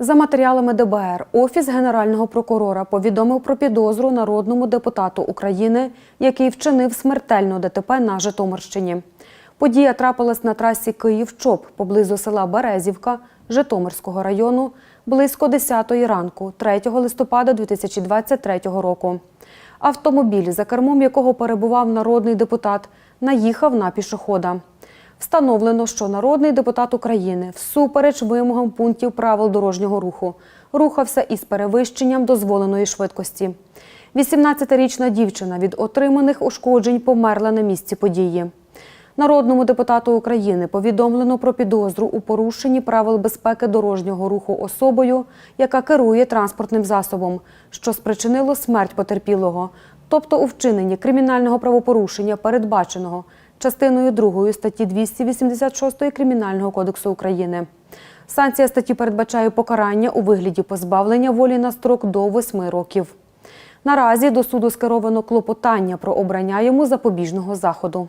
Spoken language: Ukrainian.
За матеріалами ДБР, Офіс Генерального прокурора повідомив про підозру народному депутату України, який вчинив смертельну ДТП на Житомирщині. Подія трапилась на трасі Київ-Чоп поблизу села Березівка Житомирського району близько 10-ї ранку, 3 листопада 2023 року. Автомобіль, за кермом якого перебував народний депутат, наїхав на пішохода. Встановлено, що народний депутат України всупереч вимогам пунктів правил дорожнього руху рухався із перевищенням дозволеної швидкості. 18-річна дівчина від отриманих ушкоджень померла на місці події. Народному депутату України повідомлено про підозру у порушенні правил безпеки дорожнього руху особою, яка керує транспортним засобом, що спричинило смерть потерпілого, тобто у вчиненні кримінального правопорушення, передбаченого частиною 2 статті 286 Кримінального кодексу України. Санкція статті передбачає покарання у вигляді позбавлення волі на строк до 8 років. Наразі до суду скеровано клопотання про обрання йому запобіжного заходу.